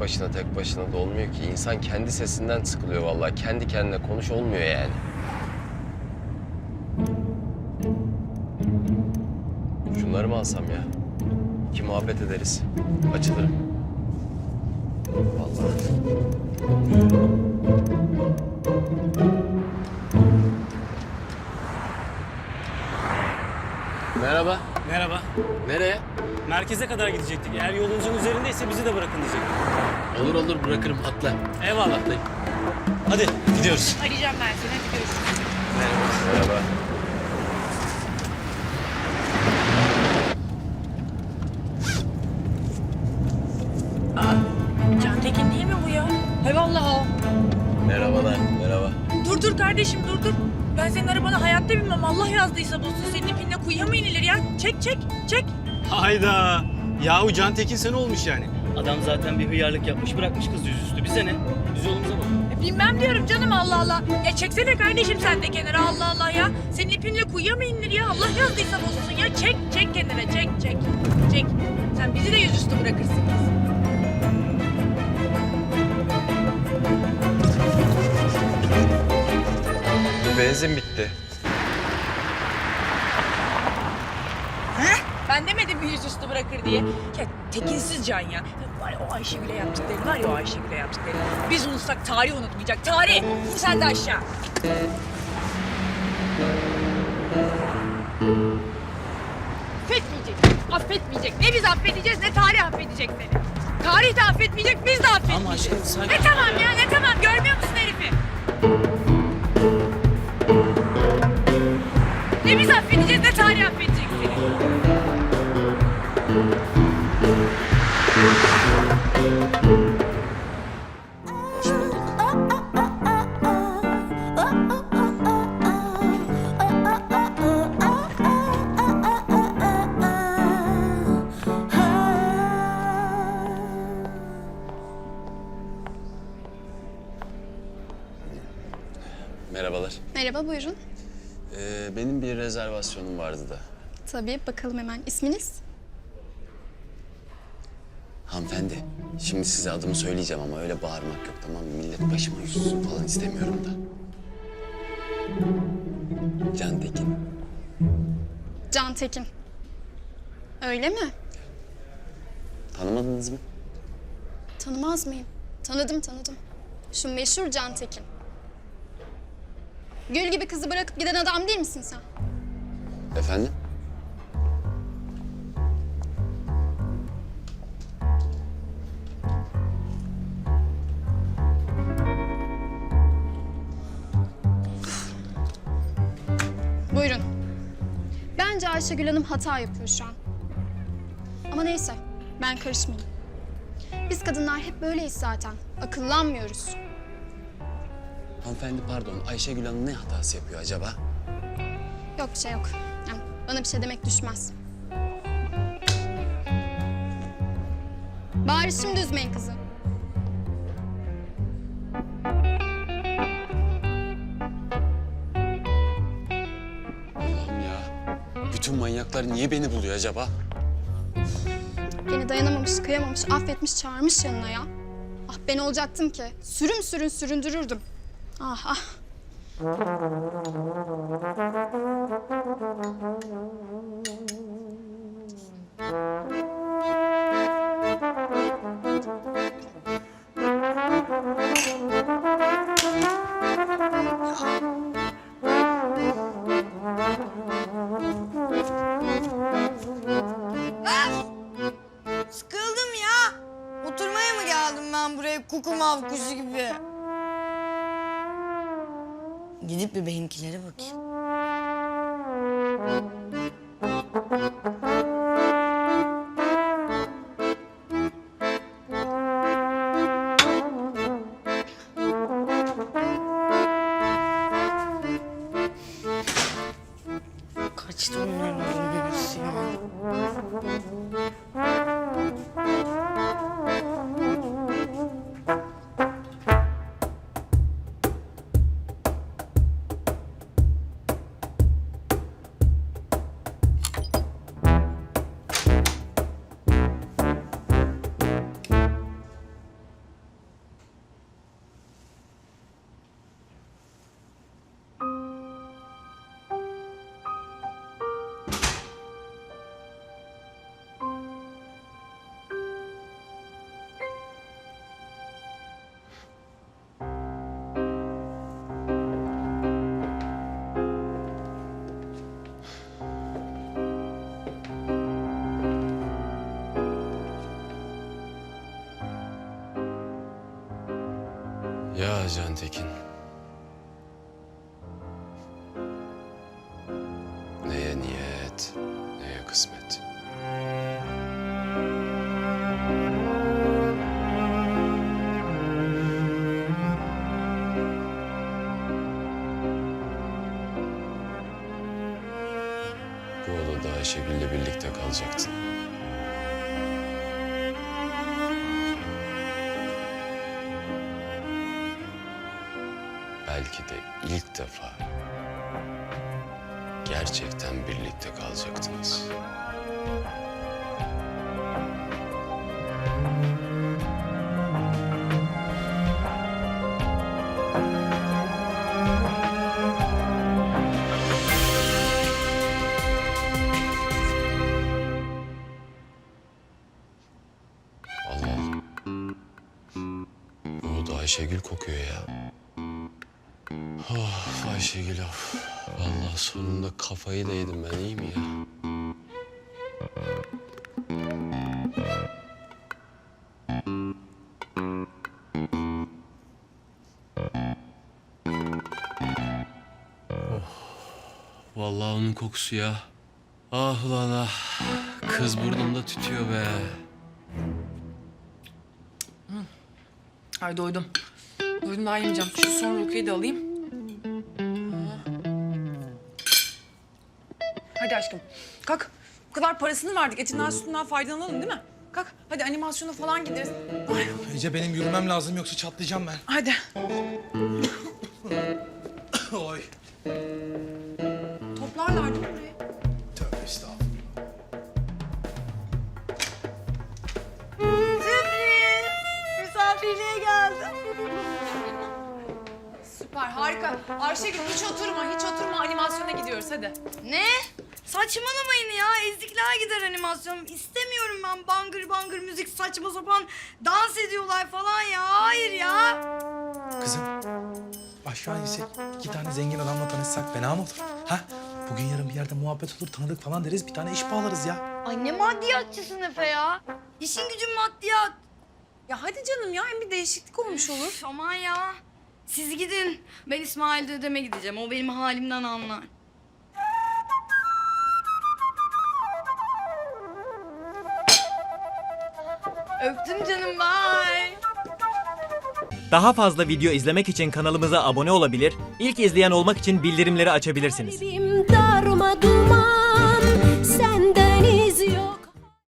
başına tek başına da olmuyor ki. İnsan kendi sesinden sıkılıyor vallahi. Kendi kendine konuş olmuyor yani. Şunları mı alsam ya? İki muhabbet ederiz. Açılırım. Vallahi. Merhaba. Merhaba. Nereye? Merkeze kadar gidecektik. Eğer yolunuzun üzerindeyse bizi de bırakın diyecek. Olur olur bırakırım atla. Eyvallah. Hadi gidiyoruz. Arayacağım ben seni. Hadi görüşürüz. Merhaba. Can Tekin değil mi bu ya? He vallahi o. Merhabalar. Merhaba. Dur dur kardeşim dur dur. Ben senin arabana hayatta binmem. Allah yazdıysa bulsun. Senin ipinle kuyuya mı inilir ya? Çek çek çek. Hayda. Yahu Can Tekin sen olmuş yani. Adam zaten bir hıyarlık yapmış bırakmış kız yüzüstü. Bize ne? Biz yolumuza bak. E, Bilmem diyorum canım Allah Allah. Ya çeksene kardeşim sen de kenara Allah Allah ya. Senin ipinle kuyuya mı inilir ya? Allah yazdıysa bulsun ya. Çek çek kendine çek çek. Çek. Sen bizi de yüzüstü bırakırsın Benzin bitti. Ben demedim mi yüzüstü bırakır diye. Ya tekinsiz can ya. Var ya o Ayşegül'e yaptıkları, var ya o Ayşegül'e yaptıkları. Biz unutsak tarih unutmayacak. Tarih! Sen de aşağı. Affetmeyecek, affetmeyecek. Ne biz affedeceğiz ne tarih affedecek seni. Tarih de affetmeyecek, biz de affetmeyeceğiz. Ama aşkım sakin. Ne tamam ya, ne tamam. Görmüyor musun herifi? Merhabalar. Merhaba, buyurun. Ee, benim bir rezervasyonum vardı da. Tabii, bakalım hemen. İsminiz? Hanımefendi, şimdi size adımı söyleyeceğim ama öyle bağırmak yok tamam mı? Millet başıma yüzsün falan istemiyorum da. Can Tekin. Can Tekin. Öyle mi? Tanımadınız mı? Tanımaz mıyım? Tanıdım, tanıdım. Şu meşhur Can Tekin. Gül gibi kızı bırakıp giden adam değil misin sen? Efendim? Buyurun. Bence Ayşegül Hanım hata yapıyor şu an. Ama neyse, ben karışmayayım. Biz kadınlar hep böyleyiz zaten. Akıllanmıyoruz. Hanımefendi pardon, Ayşegül Hanım ne hatası yapıyor acaba? Yok bir şey yok. Yani bana bir şey demek düşmez. Bari şimdi üzmeyin kızı. Allah'ım ya. Bütün manyaklar niye beni buluyor acaba? Beni dayanamamış, kıyamamış, affetmiş, çağırmış yanına ya. Ah ben olacaktım ki. Sürüm sürün süründürürdüm. Ah ah. Sıkıldım ya. Oturmaya mı geldim ben buraya kuku mav kuşu gibi? Gidip bir benimkilere bakayım. Can Tekin. Neye niyet, neye kısmet. Bu odada Ayşegül'le birlikte kalacaktın. Belki de ilk defa gerçekten birlikte kalacaktınız. Allah Allah. Ayşegül kokuyor ya. Of Ayşegül of. Vallahi sonunda kafayı da yedim ben iyi mi ya? Oh. Vallahi onun kokusu ya. Ah ulan ah. Kız burnumda tütüyor be. Ay doydum. Doydum daha yemeyeceğim. Şu son rokayı da alayım. Hadi aşkım. Kalk. Bu kadar parasını verdik. Etinden sütünden faydalanalım değil mi? Kalk. Hadi animasyona falan gideriz. Ay, Ece benim yürümem lazım yoksa çatlayacağım ben. hadi. Oy. Toplarlar değil mi burayı? Tövbe estağfurullah. Misafirliğe geldim. Süper harika. Ayşegül hiç oturma hiç oturma animasyona gidiyoruz hadi. Ne? Saçmalamayın ya. Ezikler gider animasyon. İstemiyorum ben bangır bangır müzik saçma sapan dans ediyorlar falan ya. Hayır ya. Kızım aşağı insek iki tane zengin adamla tanışsak fena mı olur? Ha? Bugün yarın bir yerde muhabbet olur tanıdık falan deriz bir tane iş bağlarız ya. Ay ne maddiyatçısın Efe ya. İşin gücün maddiyat. Ya hadi canım ya hem bir değişiklik olmuş olur. Üf, aman ya. Siz gidin. Ben İsmail dedeme gideceğim. O benim halimden anlar. Öptüm canım. Bye. Daha fazla video izlemek için kanalımıza abone olabilir, ilk izleyen olmak için bildirimleri açabilirsiniz. Kalbim darma duman